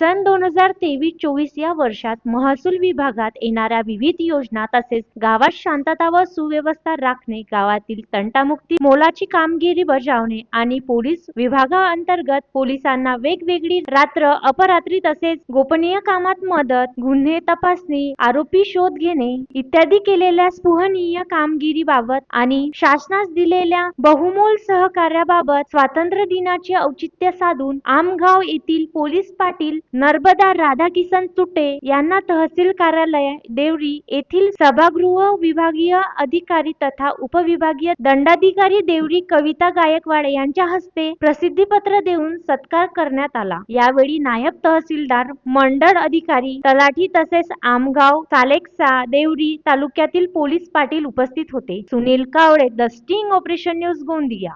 सन दोन हजार तेवीस चोवीस या वर्षात महसूल विभागात येणाऱ्या विविध योजना तसेच गावात शांतता व सुव्यवस्था राखणे गावातील तंटामुक्ती मोलाची कामगिरी बजावणे आणि पोलीस विभागाअंतर्गत पोलिसांना वेगवेगळी रात्र अपरात्री तसेच गोपनीय कामात मदत गुन्हे तपासणी आरोपी शोध घेणे इत्यादी केलेल्या स्पृहणीय कामगिरीबाबत आणि शासनास दिलेल्या बहुमोल सहकार्याबाबत स्वातंत्र्य दिनाचे औचित्य साधून आमगाव येथील पोलीस पाटील नर्मदा राधाकिसन तुटे यांना तहसील कार्यालय देवरी येथील सभागृह विभागीय अधिकारी तथा उपविभागीय दंडाधिकारी देवरी कविता गायकवाड यांच्या हस्ते प्रसिद्धीपत्र देऊन सत्कार करण्यात आला. यावेळी नायब तहसीलदार मंडळ अधिकारी तलाठी तसेच आमगाव सालेकसा देवरी तालुक्यातील पोलीस पाटील उपस्थित होते. Sunil Kawale the sting operation news Gondia.